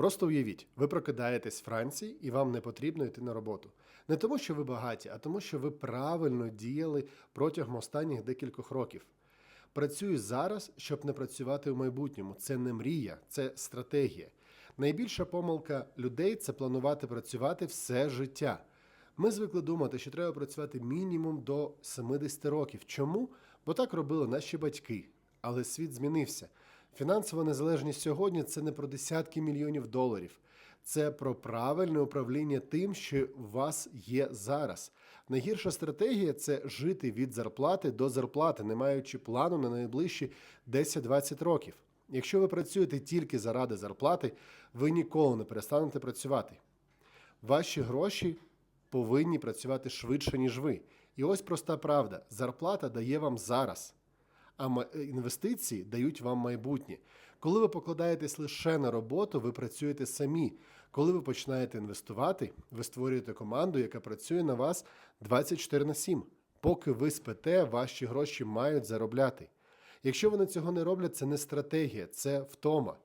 Просто уявіть, ви прокидаєтесь в Франції і вам не потрібно йти на роботу. Не тому, що ви багаті, а тому, що ви правильно діяли протягом останніх декількох років. Працюю зараз, щоб не працювати в майбутньому. Це не мрія, це стратегія. Найбільша помилка людей це планувати працювати все життя. Ми звикли думати, що треба працювати мінімум до 70 років. Чому? Бо так робили наші батьки. Але світ змінився. Фінансова незалежність сьогодні це не про десятки мільйонів доларів. Це про правильне управління тим, що у вас є зараз. Найгірша стратегія це жити від зарплати до зарплати, не маючи плану на найближчі 10-20 років. Якщо ви працюєте тільки заради зарплати, ви ніколи не перестанете працювати. Ваші гроші повинні працювати швидше, ніж ви. І ось проста правда: зарплата дає вам зараз, а інвестиції дають вам майбутнє. Коли ви покладаєтесь лише на роботу, ви працюєте самі. Коли ви починаєте інвестувати, ви створюєте команду, яка працює на вас 24 на 7. Поки ви спите, ваші гроші мають заробляти. Якщо вони цього не роблять, це не стратегія, це втома.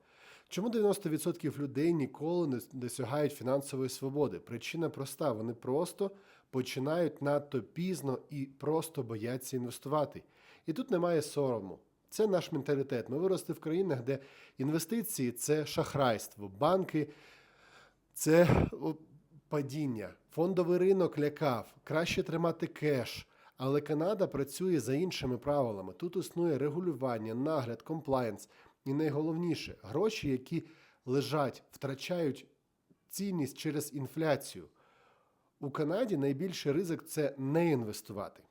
Чому 90% людей ніколи не досягають фінансової свободи? Причина проста: вони просто починають надто пізно і просто бояться інвестувати. І тут немає сорому. Це наш менталітет. Ми виросли в країнах, де інвестиції це шахрайство, банки це падіння. Фондовий ринок лякав, краще тримати кеш. Але Канада працює за іншими правилами. Тут існує регулювання, нагляд, комплаєнс. І найголовніше, гроші, які лежать, втрачають цінність через інфляцію. У Канаді найбільший ризик це не інвестувати.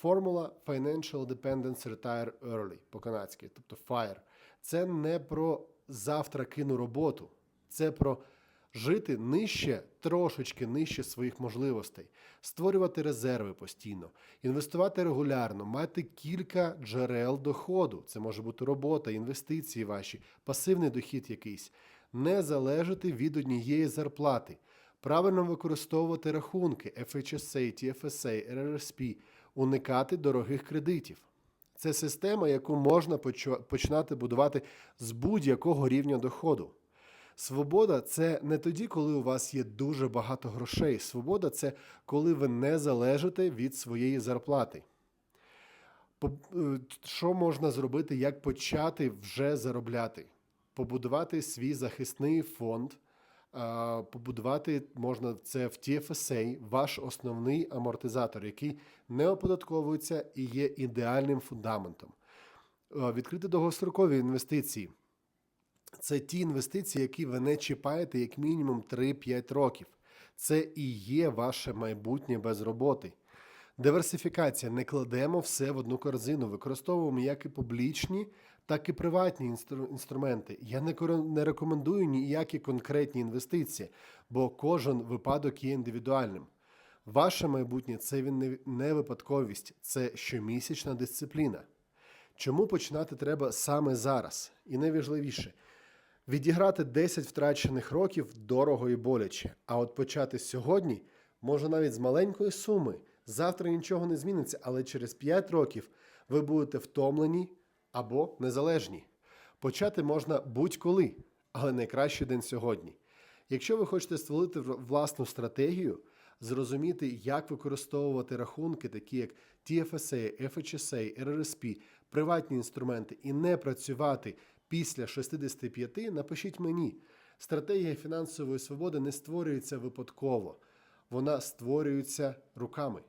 Формула Financial Dependence Retire Early по-канадськи, тобто FIRE. Це не про завтра кину роботу, це про жити нижче, трошечки нижче своїх можливостей, створювати резерви постійно, інвестувати регулярно, мати кілька джерел доходу. Це може бути робота, інвестиції ваші, пасивний дохід якийсь, не залежати від однієї зарплати. Правильно використовувати рахунки FHSA, TFSA, RRSP, уникати дорогих кредитів. Це система, яку можна починати будувати з будь-якого рівня доходу. Свобода це не тоді, коли у вас є дуже багато грошей. Свобода це коли ви не залежите від своєї зарплати. Е, Що можна зробити, як почати вже заробляти? Побудувати свій захисний фонд, побудувати можна це в TFSA, ваш основний амортизатор, який не оподатковується і є ідеальним фундаментом. Відкрити довгострокові інвестиції. Це ті інвестиції, які ви не чіпаєте як мінімум 3-5 років. Це і є ваше майбутнє без роботи. Диверсифікація. Не кладемо все в одну корзину. Використовуємо як і публічні, так і приватні інстру- інструменти. Я не, не рекомендую ніякі конкретні інвестиції, бо кожен випадок є індивідуальним. Ваше майбутнє це він не випадковість, це щомісячна дисципліна. Чому починати треба саме зараз? І найважливіше, відіграти 10 втрачених років дорого і боляче. А от почати сьогодні може навіть з маленької суми. Завтра нічого не зміниться, але через 5 років ви будете втомлені або незалежні. Почати можна будь-коли, але найкращий день сьогодні. Якщо ви хочете створити власну стратегію, зрозуміти, як використовувати рахунки, такі як TFSA, FHSA, RRSP, приватні інструменти, і не працювати після 65, напишіть мені. Стратегія фінансової свободи не створюється випадково, вона створюється руками.